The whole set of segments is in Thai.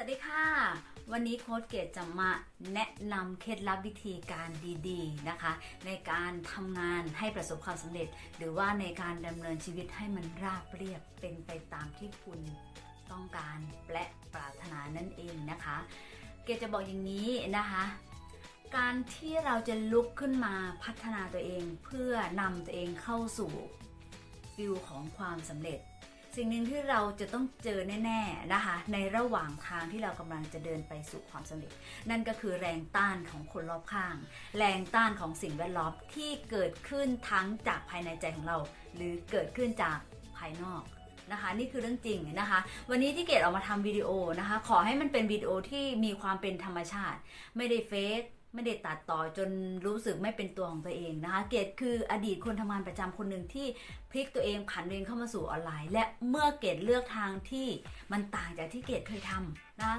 วัสดีค่ะ วันนี้โค้ดเกตจะมาแนะนำเคล็ดลับวิธีการดีๆนะคะ ในการทำงานให้ประสบความสำเร็จ หรือว่าในการดำเนินชีวิตให้มันราบเรียบเป็นไปตามที่คุณต้องการและปรารถนานั่นเองนะคะ เกตจะบอกอย่างนี้นะคะ การที่เราจะลุกขึ้นมาพัฒนาตัวเองเพื่อนำตัวเองเข้าสู่ฟิลของความสำเร็จ สิ่งหนึ่งที่เราจะต้องเจอแน่ๆนะคะ ในระหว่างทางที่เรากำลังจะเดินไปสู่ความสำเร็จ นั่นก็คือแรงต้านของคนรอบข้าง แรงต้านของสิ่งแวดล้อมที่เกิดขึ้นทั้งจากภายในใจของเรา หรือเกิดขึ้นจากภายนอกนะคะนี่คือเรื่องจริงนะคะ วันนี้ที่เกดออกมาทำวิดีโอนะคะ ขอให้มันเป็นวิดีโอที่มีความเป็นธรรมชาติ ไม่ได้เฟก ไม่ได้ตัดต่อจนรู้สึกไม่เป็นตัวของตัวเองนะคะ เกดคืออดีตคนทำงานประจำคนหนึ่งที่พลิกตัวเองผันตัวเองเข้ามาสู่ออนไลน์ และเมื่อเกดเลือกทางที่มันต่างจากที่เกดเคยทำนะ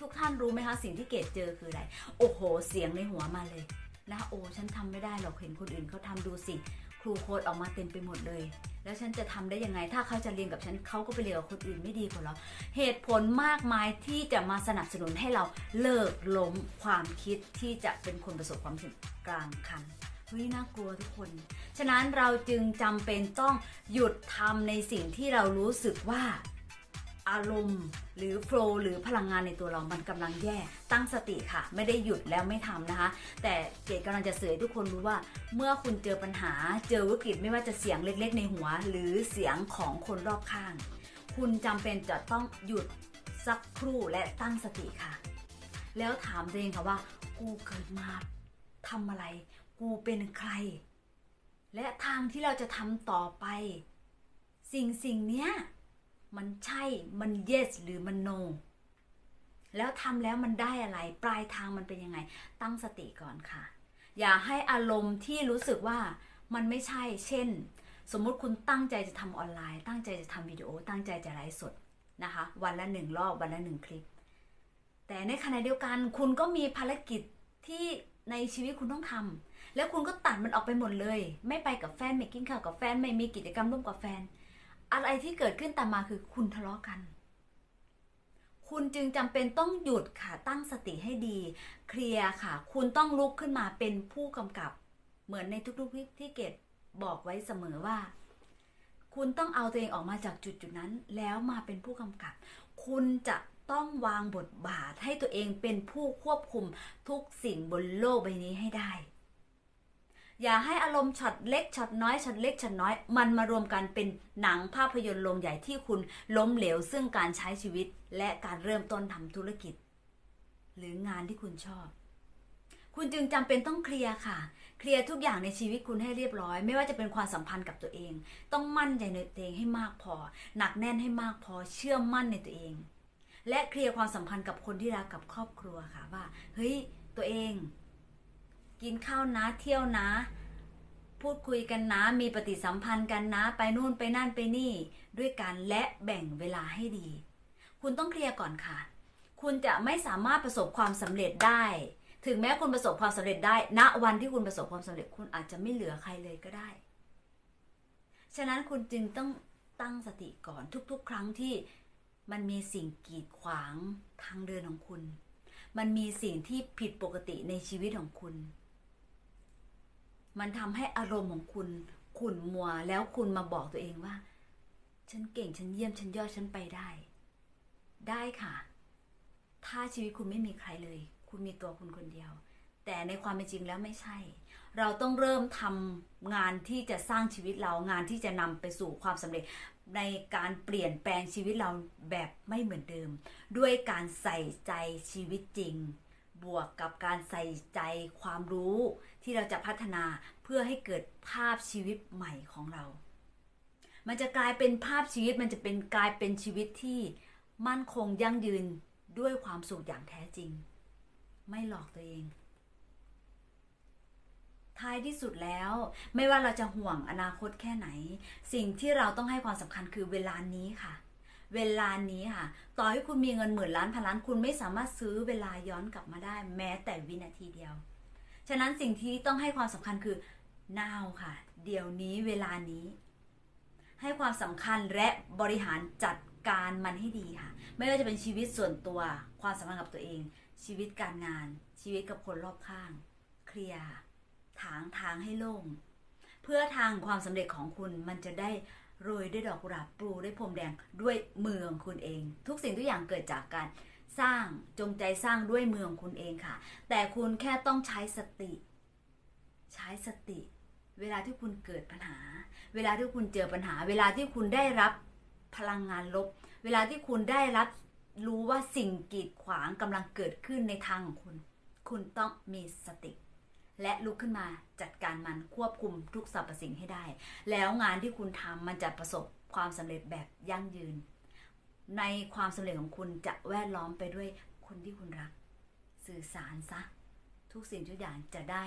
ทุกท่านรู้ไหมคะสิ่งที่เกดเจอคืออะไร โอ้โห เสียงในหัวมาเลยนะโอ้ฉันทำไม่ได้หรอกเห็นคนอื่นเขาทำดูสิ ครูโค้ดออกมาเต็มไปหมดเลย แล้วฉันจะทำได้ยังไง ถ้าเขาจะเรียนกับฉันเขาก็ไปเรียนกับคนอื่นไม่ดีกว่าเรา เหตุผลมากมายที่จะมาสนับสนุนให้เราเลิกล้มความคิดที่จะเป็นคนประสบความสำเร็จกลางคันเฮ้ยน่ากลัวทุกคน ฉะนั้นเราจึงจำเป็นต้องหยุดทำในสิ่งที่เรารู้สึกว่า อารมณ์ หรือโฟล์หรือพลังงานในตัวเรามันกำลังแย่ ตั้งสติค่ะ ไม่ได้หยุดแล้วไม่ทำนะคะ แต่เกดกำลังจะเสือทุกคนรู้ว่า เมื่อคุณเจอปัญหา เจอวิกฤตไม่ว่าจะเสียงเล็ก ๆ ในหัว หรือเสียงของคนรอบข้าง คุณจำเป็นจะต้องหยุดสักครู่และตั้งสติค่ะ แล้วถามตัวเองค่ะว่า กูเกิดมาทำอะไร กูเป็นใคร และทางที่เราจะทำต่อไป สิ่งสิ่งเนี้ย มันใช่มัน yes หรือมัน no แล้วทำแล้วมันได้อะไร ปลายทางมันเป็นยังไง ตั้งสติก่อนค่ะ อย่าให้อารมณ์ที่รู้สึกว่ามันไม่ใช่ เช่น สมมุติคุณตั้งใจจะทำออนไลน์ ตั้งใจจะทำวิดีโอ ตั้งใจจะไลฟ์สดนะคะ วันละหนึ่งรอบ วันละหนึ่งคลิป แต่ในขณะเดียวกัน คุณก็มีภารกิจที่ในชีวิตคุณต้องทำแล้วคุณก็ตัดมันออกไปหมดเลย ไม่ไปกับแฟนไม่กินข้าวกับแฟนไม่มีกิจกรรมร่วมกับแฟน อะไรที่เกิดขึ้นตามมาคือคุณทะเลาะกัน คุณจึงจำเป็นต้องหยุดค่ะตั้งสติให้ดี เคลียร์ค่ะ คุณต้องลุกขึ้นมาเป็นผู้กำกับ เหมือนในทุกๆคลิปที่เกดบอกไว้เสมอว่า คุณต้องเอาตัวเองออกมาจากจุดจุดนั้น แล้วมาเป็นผู้กำกับ คุณจะต้องวางบทบาทให้ตัวเองเป็นผู้ควบคุมทุกสิ่งบนโลกใบนี้ให้ได้ อย่าให้อารมณ์ช็อตเล็กช็อตน้อยช็อตเล็กช็อตน้อย มันมารวมกันเป็นหนังภาพยนตร์โรงใหญ่ที่คุณล้มเหลว ซึ่งการใช้ชีวิตและการเริ่มต้นทำธุรกิจ หรืองานที่คุณชอบ คุณจึงจำเป็นต้องเคลียร์ค่ะ เคลียร์ทุกอย่างในชีวิตคุณให้เรียบร้อย ไม่ว่าจะเป็นความสัมพันธ์กับตัวเอง ต้องมั่นใจในตัวเองให้มากพอ หนักแน่นให้มากพอเชื่อมั่นในตัวเอง และเคลียร์ความสัมพันธ์กับคนที่รักกับครอบครัวค่ะว่าเฮ้ยตัวเอง กินข้าวนะเที่ยวนะ พูดคุยกันนะ มีปฏิสัมพันธ์กันนะ ไปนู่นไปนั่นไปนี่ ด้วยกันและแบ่งเวลาให้ดี คุณต้องเคลียร์ก่อนค่ะ คุณจะไม่สามารถประสบความสำเร็จได้ ถึงแม้คุณประสบความสำเร็จได้ณวันที่คุณประสบความสำเร็จ คุณอาจจะไม่เหลือใครเลยก็ได้ ฉะนั้นคุณจึงต้องตั้งสติก่อนทุกๆ ครั้งที่มันมีสิ่งกีดขวางทางเดินของคุณ มันมีสิ่งที่ผิดปกติในชีวิตของคุณ มันทำให้อารมณ์ของคุณขุ่นมัวแล้วคุณมาบอกตัวเองว่า ฉันเก่งฉันเยี่ยมฉันยอดฉันไปได้ ได้ค่ะ ถ้าชีวิตคุณไม่มีใครเลย คุณมีตัวคุณคนเดียว แต่ในความเป็นจริงแล้วไม่ใช่ เราต้องเริ่มทำงานที่จะสร้างชีวิตเรางานที่จะนำไปสู่ความสำเร็จ ในการเปลี่ยนแปลงชีวิตเราแบบไม่เหมือนเดิม ด้วยการใส่ใจชีวิตจริง บวกกับการใส่ใจความรู้ที่เราจะพัฒนาเพื่อให้เกิดภาพชีวิตใหม่ของเรา มันจะกลายเป็นภาพชีวิตมันจะเป็นกลายเป็นชีวิตที่มั่นคงยั่งยืนด้วยความสุขอย่างแท้จริง ไม่หลอกตัวเอง ท้ายที่สุดแล้ว ไม่ว่าเราจะห่วงอนาคตแค่ไหน สิ่งที่เราต้องให้ความสำคัญคือเวลานี้ค่ะ เวลานี้ค่ะ ต่อให้คุณมีเงินหมื่นล้านพันล้านคุณไม่สามารถซื้อเวลาย้อนกลับมาได้ แม้แต่วินาทีเดียว ฉะนั้นสิ่งที่ต้องให้ความสำคัญคือ now ค่ะ เดี๋ยวนี้เวลานี้ ให้ความสำคัญและบริหารจัดการมันให้ดีค่ะ ไม่ว่าจะเป็นชีวิตส่วนตัว ความสัมพันธ์กับตัวเอง ชีวิตการงาน ชีวิตกับคนรอบข้าง เคลียร์ถางทางให้โล่งเพื่อทางความสำเร็จของคุณมันจะได้ โรยด้วยดอกกุหลาบปลูด้วยพรมแดงด้วยมือของคุณเอง ทุกสิ่งทุกอย่างเกิดจากการสร้างจงใจสร้างด้วยมือของคุณเองค่ะ แต่คุณแค่ต้องใช้สติ ใช้สติ เวลาที่คุณเกิดปัญหา เวลาที่คุณเจอปัญหา เวลาที่คุณได้รับพลังงานลบ เวลาที่คุณได้รับรู้ว่าสิ่งกีดขวางกำลังเกิดขึ้นในทางของคุณ คุณต้องมีสติ และลุกขึ้นมาจัดการมันควบคุมทุกสรรพสิ่งให้ได้ แล้วงานที่คุณทำมันจะประสบความสำเร็จแบบยั่งยืน ในความสำเร็จของคุณจะแวดล้อมไปด้วยคนที่คุณรัก สื่อสารซะ ทุกสิ่งทุกอย่างจะได้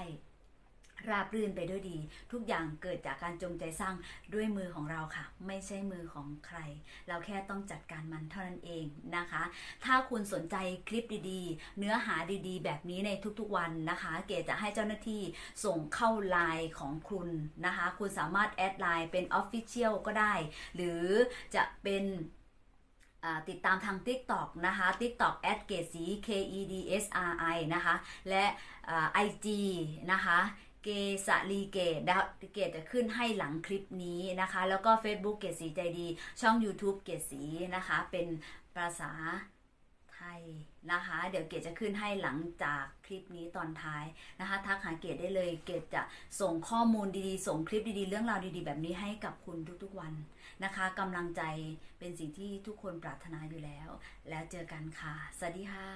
ราบรื่นไปด้วยดี ทุกอย่างเกิดจากการจงใจสร้างด้วยมือของเราค่ะ ไม่ใช่มือของใคร เราแค่ต้องจัดการมันเท่านั้นเองนะคะ ถ้าคุณสนใจคลิปดีๆ เนื้อหาดีๆ แบบนี้ในทุกๆวันนะคะ เกดจะให้เจ้าหน้าที่ส่งเข้าไลน์ของคุณนะคะ คุณสามารถแอดไลน์เป็น Official ก็ได้ หรือจะเป็นติดตามทาง TikTok นะคะ TikTok แอดเกสี K E D S R I นะคะ และอ่า IG นะคะ เกสลีเกตดาวเกตจะขึ้นให้หลังคลิปนี้นะคะ แล้วก็ Facebook เกดสีใจดี ช่อง YouTube เกดสีนะคะ เป็นภาษาไทยนะคะ เดี๋ยวเกดจะขึ้นให้หลังจากคลิปนี้ตอนท้ายนะคะ ทักหาเกดได้เลย เกดจะส่งข้อมูลดีๆ ส่งคลิปดีๆ เรื่องราวดีๆ แบบนี้ให้กับคุณทุกๆวันนะคะ กำลังใจเป็นสิ่งที่ทุกคนปรารถนาอยู่แล้ว แล้วเจอกันค่ะ สวัสดีค่ะ